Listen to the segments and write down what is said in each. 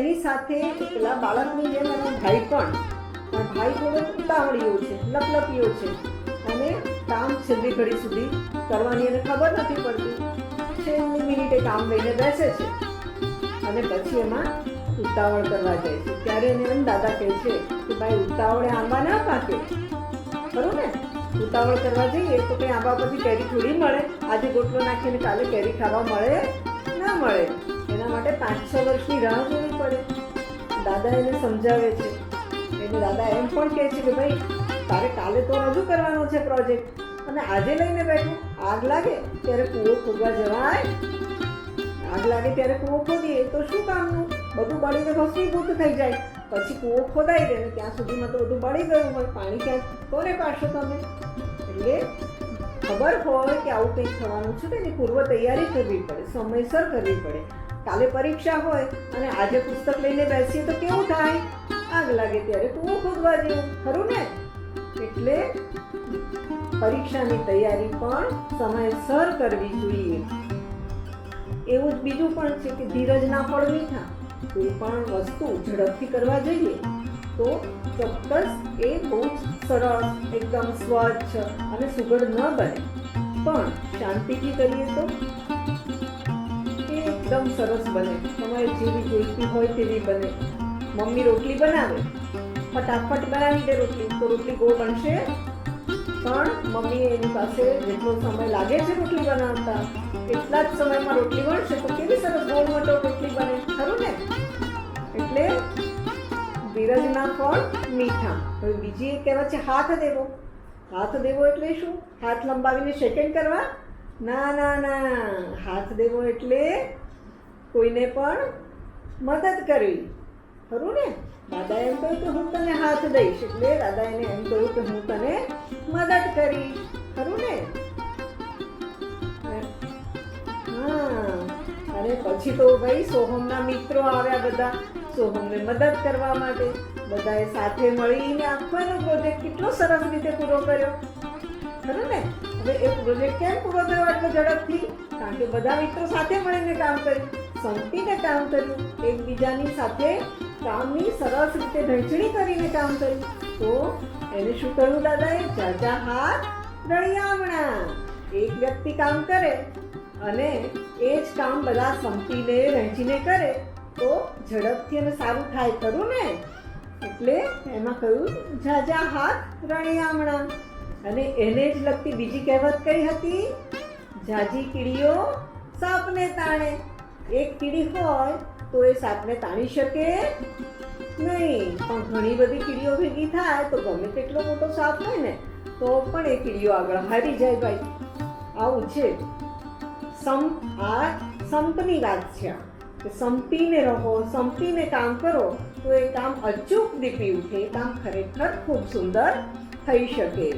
એની સાથે પેલા બાળકની જેમ એનો ભાઈ પણ. ભાઈ થોડો ઉતાવળીયો છે લપલપીયો છે. અને કામ છેલ્લી ઘડી સુધી કરવાની એને ખબર નથી પડતી. છેલ્લી મિનિટે કામ લઈને બેસે છે. અને પછી એમાં ઉતાવળ કરવા જાય છે. ત્યારે એને એમ દાદા કહે છે કે, ભાઈ, ઉતાવળે આંબા ના પાકે. ખરું ને? ઉતાવળ કરવા જઈએ તો કંઈ આંબા પરથી કેરી થોડી મળે. આજે ગોટલો નાખીને કાલે કેરી ખાવા મળે? ના મળે. માટે પાંચ, છ વર્ષની રાહ જોવી પડે. દાદા એને સમજાવે છે. એટલે દાદા એમ પણ કહે છે કે ભાઈ, તારે કાલે તો રજૂ કરવાનો છે પ્રોજેક્ટ. અને આજે લઈને બેઠું. આગ લાગે ત્યારે કૂવો ખોદવા જવાય. આગ લાગે ત્યારે કૂવો ખોદીએ તો શું કામનું? બધું બળીને ભસ્મીભૂત થઈ જાય. પછી કૂવો ખોદાઈ ગયો ત્યાં સુધીમાં તો બધું બળી ગયું. હોય પાણી ક્યાં? કોને પાડશો તમે? એટલે ખબર હોય કે આવું કંઈક થવાનું છે તેની પૂર્વ તૈયારી કરવી પડે, સમયસર કરવી પડે. કાલે પરીક્ષા હોય અને આજે પુસ્તક લઈને બેસીએ તો કેવું થાય? આગ લાગે ત્યારે કૂવો ખોદવા જેવું, ખરું ને? એટલે પરીક્ષાની તૈયારી પણ સમયસર કરવી જોઈએ. એવું જ બીજું પણ છે કે ધીરજના ફળ મીઠા. કોઈ પણ વસ્તુ ઝડપથી કરવા જઈએ, તો ચોક્કસ એ બહુ જ સરળ એકદમ સ્વચ્છ અને સુગંધ ન બને. પણ શાંતિથી કરીએ તો? એ એકદમ સરસ બને. તમારે જેવી જોઈતી હોય તેવી બને. મમ્મી રોટલી બનાવે? ફટાફટ બનાવી દે રોટલી. તો રોટલી ગો બનશે? પણ મમ્મી એની પાસે જેટલો સમય લાગે છે રોટલી બનાવતા, એટલા જ સમયમાં રોટલી બનશે તો કેવી સરસ ગોળ મોટો રોટલી બને. ખરું ને? એટલે ધીરજના ફળ મીઠા. હવે બીજી એક કહેવત છે, હાથ દેવો. હાથ દેવો એટલે શું? હાથ લંબાવીને શેકિંગ કરવા? ના ના ના. હાથ દેવો એટલે કોઈને પણ મદદ કરવી. ખરું ને? દાદા એમ કહ્યું કે હું તને હાથ દઈશ. એટલે દાદા એને એમ કહ્યું કે હું તને મદદ કરીશ. ખરું ને? હા. અને પછી તો ભાઈ સોહમના મિત્રો આવ્યા બધા. સોહમને મદદ કરવા માટે બધાએ સાથે મળીને આખો પ્રોજેક્ટ કેટલો સરસ રીતે પૂરો કર્યો. ખરું ને? હવે એ પ્રોજેક્ટ કેમ પૂરો થયો આટલો ઝડપથી? કારણ કે બધા મિત્રો સાથે મળીને કામ કર્યું, સંપીને કામ કર્યું, એકબીજાની સાથે કામની સરસ રીતે વહેંચણી કરીને કામ કર્યું. તો એને શું કહ્યું દાદાએ? જાજા હાથ રળિયામણા. એક વ્યક્તિ કામ કરે અને એ જ કામ બધા સંપીને, વહેંચીને કરે. તો ઝડપથી અને સારું થાય, ખરું ને? એટલે એમાં કહ્યું, ઝાઝા હાથ રણિયામણા અને એને જ લગતી બીજી કહેવત કઈ હતી? ઝાઝી કીડીઓ સાપને તાણે. એક કીડી હોય તો એ સાપને તાણી શકે નહીં. પણ ઘણી બધી કીડીઓ ભેગી થાય તો ગમે તેટલો મોટો સાપ હોય ને, તો પણ એ કીડીઓ આગળ હારી જાય ભાઈ. આવું છે. સમ, આ સંપની વાત છે આ. સંપીને રહો, સંપીને કામ કરો, તો એ કામ અચૂક દીપી ઉઠે કામ ખરેખર ખૂબ સુંદર થઈ શકે.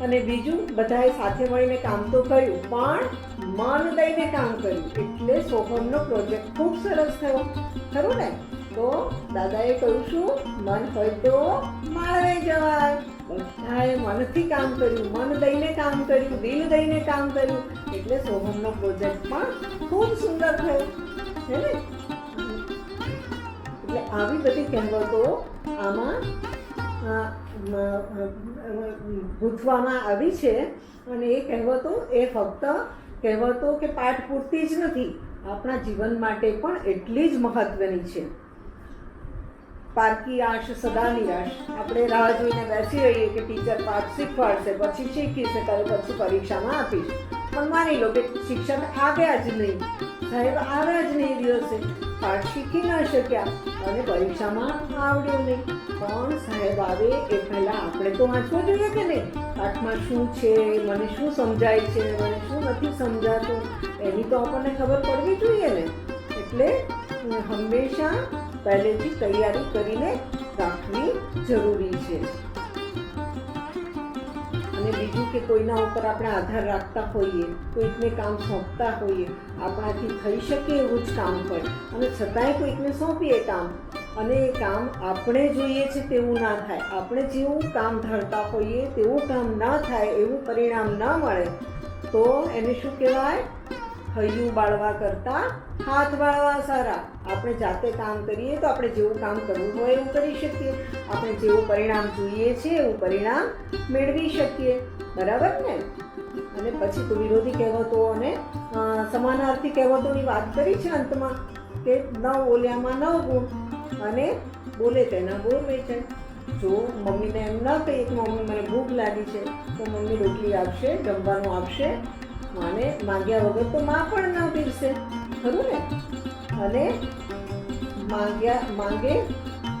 અને બીજું, બધાએ સાથે મળીને કામ તો કર્યું, પણ મન દઈને કામ કર્યું, એટલે સોહમનો પ્રોજેક્ટ ખૂબ સરસ થયો. ખરું ને? તો દાદાએ કહ્યું શું? મન હોય તો માળવે જવાય. બધાએ મનથી કામ કર્યું, મન દઈને કામ કર્યું, દિલ દઈને કામ કર્યું. એટલે સોહમનો પ્રોજેક્ટ પણ ખૂબ સુંદર થયો. છે ને? એટલે આવી બધી કહેવતો આમાં ગૂંથવામાં આવી છે. અને એ કહેવતો એ ફક્ત કહેવતો કે પાઠ પૂરતી જ નથી, આપણા જીવન માટે પણ એટલી જ મહત્ત્વની છે. પારકી આશ સદા નિરાશ. આપણે રાહ જોઈને બેસી રહીએ કે ટીચર પાઠ શીખવાડશે, પછી શીખીશે ત્યારે પછી પરીક્ષામાં આપીશ. પણ માની લો કે શિક્ષક આવ્યા જ નહીં. સાહેબ, આવ્યા જ નહીં દિવસે. પાઠ શીખી ન શક્યા અને પરીક્ષામાં આવડ્યું નહીં. પણ સાહેબ આવે એ પહેલાં આપણે તો વાંચવું જોઈએ કે નહીં? પાઠમાં શું છે, મને શું સમજાય છે, મને શું નથી સમજાતું? એની તો આપણને ખબર પડવી જોઈએ ને. એટલે હંમેશા પહેલેથી તૈયારી કરીને રાખવી જરૂરી છે. અને બીજું કે કોઈના ઉપર આપણે આધાર રાખતા હોઈએ, કોઈકને કામ સોંપતા હોઈએ, આપણાથી થઈ શકે એવું જ કામ હોય. અને છતાંય કોઈકને સોંપીએ કામ. અને એ કામ આપણે જોઈએ છે તેવું ના થાય. આપણે જેવું કામ ધારતા હોઈએ, તેવું કામ ના થાય, એવું પરિણામ ના મળે, તો એને શું કહેવાય? હૈયું બાળવા કરતાં હાથ બાળવા સારા. આપણે જાતે કામ કરીએ તો આપણે જેવું કામ કરવું હોય એવું કરી શકીએ. આપણે જેવું પરિણામ જોઈએ છે એવું પરિણામ મેળવી શકીએ. બરાબર ને? અને પછી તો વિરોધી કહેવતો અને સમાનાર્થી કહેવતોની વાત કરી છે અંતમાં કે ન બોલ્યામાં ન ગુણ અને બોલે તેના ગુણ વેચાય જો મમ્મીને એમ ન કહીએ કે મમ્મી, મને ભૂખ લાગી છે, તો મમ્મી રોટલી આપશે, જમવાનું આપશે માને માંગ્યા વગર તો માં પણ ના પીરશે ખરું ને? અને માંગ્યા, માંગે,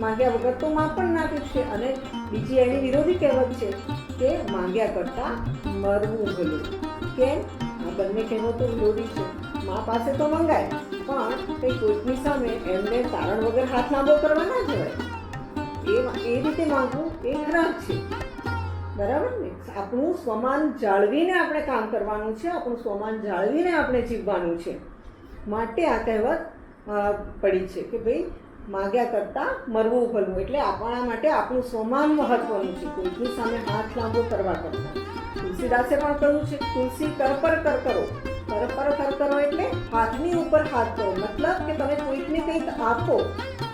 માંગ્યા વગર તો માં પણ ના પીરશે અને બીજી એની વિરોધી કહેવત છે કે માંગ્યા કરતાં મરવું ભલું. કેમ? આ બંને કહેવતો વિરોધી છે. મા પાસે તો મંગાય, પણ કંઈ કોઈકની સામે એમને તારણ વગર હાથ લાંબો કરવા ના જવાય. એ એ રીતે માંગવું એ ખરાબ છે. બરાબર ને? આપણું સ્વમાન જાળવીને આપણે કામ કરવાનું છે, આપણું સ્વમાન જાળવીને આપણે જીવવાનું છે. માટે આ કહેવત પડી છે કે ભાઈ, માગ્યા કરતાં મરવું ભલવું એટલે આપણા માટે આપણું સ્વમાન મહત્વનું છે. કોઈકની સામે હાથ લાંબો કરવા કરતાં. તુલસીદાસે પણ કહ્યું છે, તુલસી કર, પર, કર, કરો. કર, પર, કર, કરો એટલે હાથની ઉપર હાથ કરો. મતલબ કે તમે કોઈકને કંઈક આપો.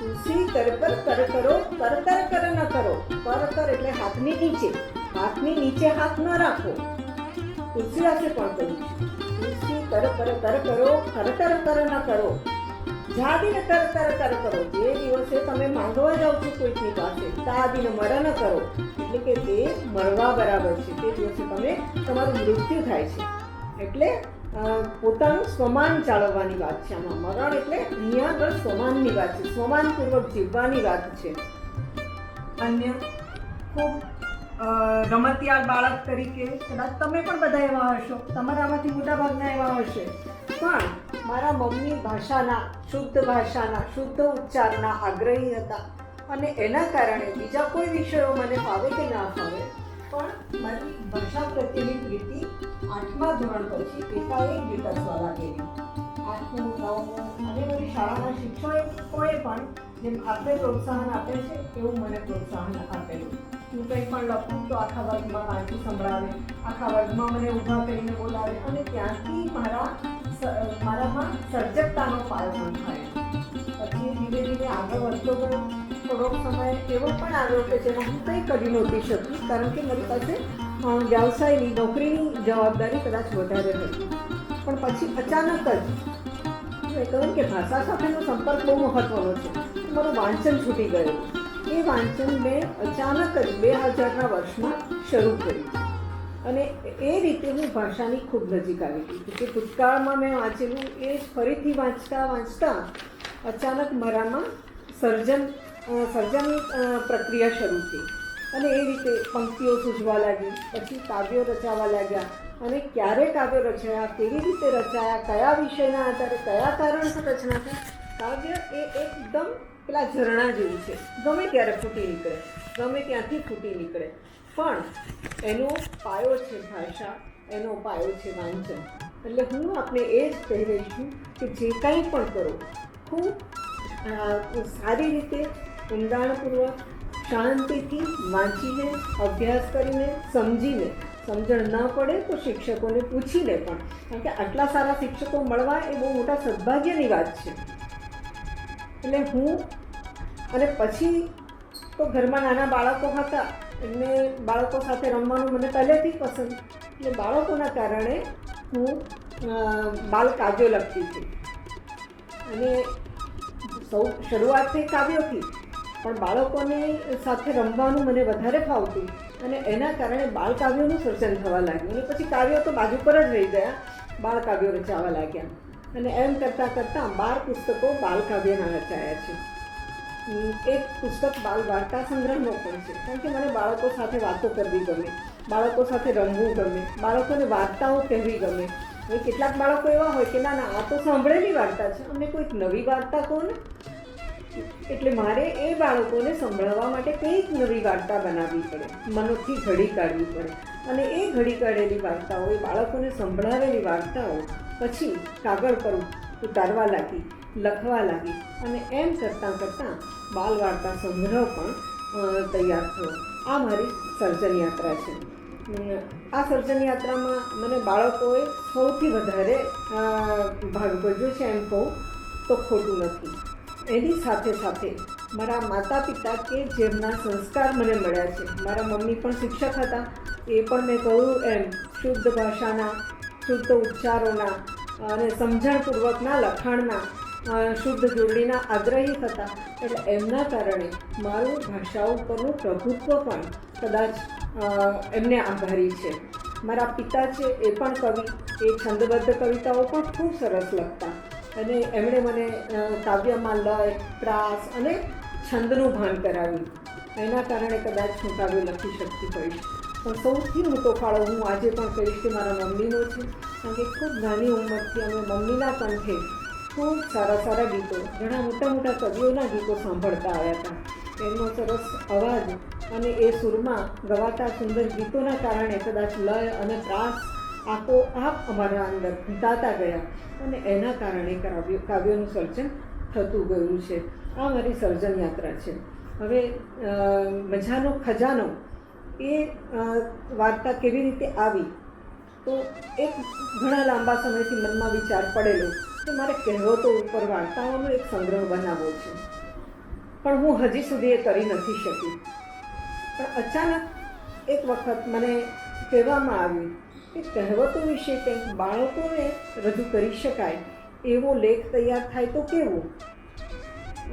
તુલસી કર, પર, કર, કરો. કર કર કર, ન કરો. પર, કર એટલે હાથની નીચે. હાથની નીચે હાથ ન રાખો. તુલસીદાસે પણ કહ્યું છે તુલસી કર પર કર, કરો, કર કર કર, ન કરો. જાદીને કર કર કર, કરો. જે દિવસે તમે માંગવા જાઓ છો કોઈકની પાસે તાદીને મરણ કરો. એટલે કે તે મરવા બરાબર છે. તે દિવસે તમે, તમારું મૃત્યુ થાય છે. એટલે પોતાનું સ્વમાન જાળવવાની વાત છે આમાં. મરણ એટલે અહીંયા આગળ સ્વમાનની વાત છે. સ્વમાનપૂર્વક જીવવાની વાત છે. અન્ય? ખૂબ. રમતિયાળ બાળક તરીકે કદાચ તમે પણ બધા એવા હશો. તમારામાંથી મોટાભાગના એવા હશે. પણ મારા મમ્મી ભાષાના, શુદ્ધ ભાષાના, શુદ્ધ ઉચ્ચારના આગ્રહી હતા. અને એના કારણે બીજા કોઈ વિષયો મને ફાવે કે ના ફાવે, પણ મારી ભાષા પ્રત્યેની પ્રીતિ આઠમા ધોરણ પછી એકાએક વિકસવા લાગેલી. આઠમું નવમું અને મારી શાળાના શિક્ષકોએ પણ જેમ આપણે પ્રોત્સાહન આપે છે, એવું મને પ્રોત્સાહન આપેલું. હું કંઈ પણ લખું તો આખા વર્ગમાં વાંચી સંભળાવે. આખા વર્ગમાં મને ઊભા કરીને બોલાવે અને ત્યાંથી મારા મારામાં સર્જકતાનો પણ થાય પછી ધીરે ધીરે આગળ વધતો ગયો. થોડોક સમય એવો પણ આવ્યો કે જેમાં હું કંઈ કરી નહોતી શકી, કારણ કે મારી પાસે વ્યવસાયની, નોકરીની જવાબદારી કદાચ વધારે હતી. પણ પછી અચાનક જ મેં કહ્યું કે ભાષા સાથેનો સંપર્ક બહુ મહત્વનો છે. મારું વાંચન છૂટી ગયું. એ વાંચન મેં અચાનક જ બે હજારના વર્ષમાં શરૂ કર્યું. અને એ રીતે હું ભાષાની ખૂબ નજીક આવી ગઈ કે ભૂતકાળમાં મેં વાંચેલું એ ફરીથી વાંચતા વાંચતા અચાનક મારામાં સર્જન સર્જન પ્રક્રિયા શરૂ થઈ. અને એ રીતે પંક્તિઓ સૂઝવા લાગી, પછી કાવ્યો રચાવા લાગ્યા. અને ક્યારે કાવ્યો રચાયા, કેવી રીતે રચાયા, કયા વિષયના આધારે કયા કારણસર રચના થઈ, કાવ્ય એ એકદમ પેલા ઝરણા જેવું છે. ગમે ત્યારે ફૂટી નીકળે, ગમે ત્યાંથી ફૂટી નીકળે. પણ એનો પાયો છે ભાષા, એનો પાયો છે વાંચન. એટલે હું આપણે એ જ કહી રહી છું કે જે કંઈ પણ કરો, ખૂબ સારી રીતે ઊંડાણપૂર્વક શાંતિથી વાંચીને, અભ્યાસ કરીને, સમજીને, સમજણ ન પડે તો શિક્ષકોને પૂછીને પણ. કારણ કે આટલા સારા શિક્ષકો મળવા એ બહુ મોટા સદભાગ્યની વાત છે. એટલે હું અને પછી તો ઘરમાં નાના બાળકો હતા, એમને બાળકો સાથે રમવાનું મને પહેલેથી પસંદ. એટલે બાળકોના કારણે હું બાલ કાવ્યો લખતી હતી. અને સૌ શરૂઆતથી કાવ્યોથી, પણ બાળકોને સાથે રમવાનું મને વધારે ફાવતું. અને એના કારણે બાળ કાવ્યોનું સર્જન થવા લાગ્યું. અને પછી કાવ્યો તો બાજુ પર જ રહી ગયા, બાળ કાવ્યો રચાવા લાગ્યા. અને એમ કરતાં કરતાં બાર પુસ્તકો બાલકાવ્યના રચાયા છે. એક પુસ્તક બાલ વાર્તા સંગ્રહનો પણ છે. કારણ કે મને બાળકો સાથે વાતો કરવી ગમે, બાળકો સાથે રમવું ગમે, બાળકોને વાર્તાઓ કહેવી ગમે. હવે કેટલાક બાળકો એવા હોય કે, ના ના, આ તો સાંભળેલી વાર્તા છે. અમને કોઈક નવી વાર્તા કહો ને. એટલે મારે એ બાળકોને સંભળાવવા માટે કંઈક નવી વાર્તા બનાવવી પડે, મનોથી ઘડી કાઢવી પડે. અને એ ઘડી કાઢેલી વાર્તાઓ, એ બાળકોને સંભળાવેલી વાર્તાઓ, પછી કાગળ પર ઉતારવા લાગી, લખવા લાગી અને એમ કરતાં કરતાં બાલ વાર્તા સંગ્રહ પણ તૈયાર થયો. આ મારી સર્જન યાત્રા છે. આ સર્જન યાત્રામાં મને બાળકોએ સૌથી વધારે ભાગ ભજવ્યો છે એમ કહું તો ખોટું નથી. એની સાથે સાથે મારા માતા પિતા કે જેમના સંસ્કાર મને મળ્યા છે, મારા મમ્મી પણ શિક્ષક હતા એ પણ મેં કહ્યું એમ, શુદ્ધ ભાષાના, શુદ્ધ ઉચ્ચારોના અને સમજણપૂર્વકના લખાણના શુદ્ધ જોડણીના આગ્રહી હતા એટલે એમના કારણે મારું ભાષા ઉપરનું પ્રભુત્વ પણ કદાચ એમને આભારી છે. મારા પિતા છે એ પણ કવિ, એ છંદબદ્ધ કવિતાઓ પણ ખૂબ સરસ લખતા. અને એમણે મને કાવ્યમાં લય પ્રાસ અને છંદનું ભાન કરાવ્યું. એના કારણે કદાચ હું કાવ્ય લખી શકતી હોઈશ. પણ સૌથી મોટો ફાળો હું આજે પણ કહીશ કે મારા મમ્મીનો છે. કારણ કે ખૂબ નાની ઉંમરથી અમે મમ્મીના કંઠે ખૂબ સારા સારા ગીતો, ઘણા મોટા મોટા કવિઓના ગીતો સાંભળતા આવ્યા હતા. એમનો સરસ અવાજ અને એ સુરમાં ગવાતા સુંદર ગીતોના કારણે કદાચ લય અને ત્રાસ આખો આપ અમારા અંદર ઘૂંટાતા ગયા અને એના કારણે કાવ્ય, કાવ્યોનું સર્જન થતું ગયું છે. આ મારી સર્જન યાત્રા છે. હવે મજાનો ખજાનો એ વાર્તા કેવી રીતે આવી? તો એક ઘણા લાંબા સમયથી મનમાં વિચાર પડેલો કે મારે કહેવતો ઉપર વાર્તાઓનો એક સંગ્રહ બનાવવો છે. પણ હું હજી સુધી એ કરી નથી શકી. પણ અચાનક એક વખત મને કહેવામાં આવ્યું કે કહેવતો વિશે કંઈક બાળકોને રજૂ કરી શકાય, એવો લેખ તૈયાર થાય તો કેવો?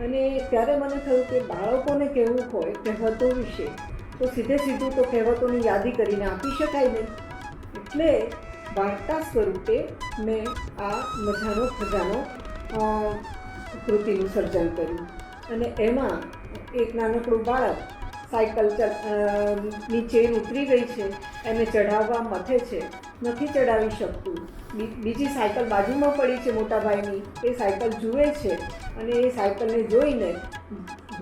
અને ત્યારે મને થયું કે બાળકોને કહેવું હોય કહેવતો વિશે. તો સીધે સીધું તો કહેવતોની યાદી કરીને આપી શકાય નહીં. એટલે વાર્તા સ્વરૂપે મેં આ મજાનો ખજાનો કૃતિનું સર્જન કર્યું. અને એમાં એક નાનકડું બાળક સાયકલની ચેન ઉતરી ગઈ છે, એને ચઢાવવા મથે છે. નથી ચડાવી શકતું. બીજી સાયકલ બાજુમાં પડી છે મોટા ભાઈની એ સાયકલ જુએ છે અને એ સાયકલને જોઈને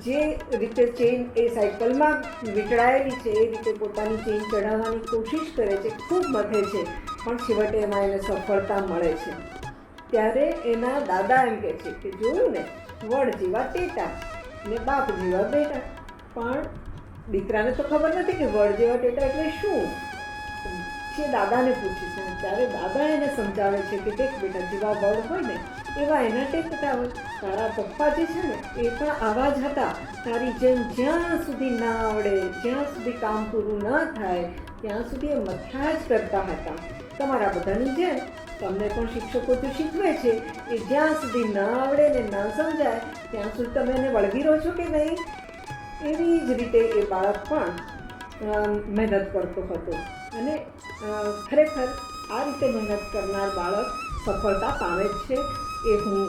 જે રીતે ચેન એ સાયકલમાં વીંટળાયેલી છે, એ રીતે પોતાની ચેન ચઢાવવાની કોશિશ કરે છે, ખૂબ મથે છે, પણ છેવટે એમાં એને સફળતા મળે છે. ત્યારે એના દાદા એમ કહે છે કે જોયું ને, વડ જેવા ટેટા ને બાપ જેવા બેટા. પણ દીકરાને તો ખબર નથી કે વડ જેવા ટેટા એટલે શું. જે દાદાને પૂછે છે, ત્યારે દાદા એને સમજાવે છે કે, દેખ બેટા, જેવા વડ હોય ને એવા એનાટેક હતા તારા પપ્પા જે છે ને, એ પણ આવા જ હતા. તારી જેમ જ્યાં સુધી ના આવડે, જ્યાં સુધી કામ પૂરું ન થાય, ત્યાં સુધી એ મથ્યા જ કરતા હતા. તમારા બધાની જેમ તમને પણ શિક્ષકો તો શીખવે છે કે જ્યાં સુધી ન આવડે ને ન સમજાય, ત્યાં સુધી તમે એને વળગી રહો છો કે નહીં? એવી જ રીતે એ બાળક પણ મહેનત કરતો હતો. અને ખરેખર આ રીતે મહેનત કરનાર બાળક સફળતા પામે જ છે. એ હું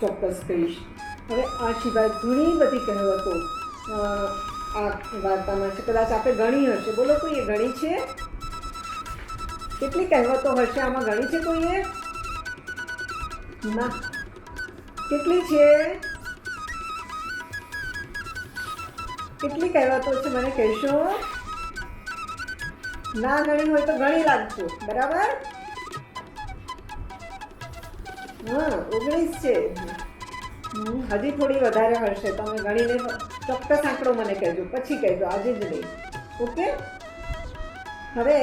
ચોક્કસ કહીશ. હવે આ સિવાય ઘણી બધી કહેવતો આ વાર્તામાં છે. કદાચ આપણે ગણી હશે. બોલો કોઈએ ગણી છે? કેટલી કહેવતો હશે? આમાં ગણી છે કોઈએ? ના. કેટલી છે? કેટલી કહેવતો છે? મને કહેશો? ના ગણી હોય તો ગણી લાગતું બરાબર? હા, ઓગણીસ છે. હજી થોડી વધારે હશે. તમે ગણીને ચોક્કસ આંકડો મને કહેજો. પછી કહેજો, આજે જ નહીં. ઓકે? હવે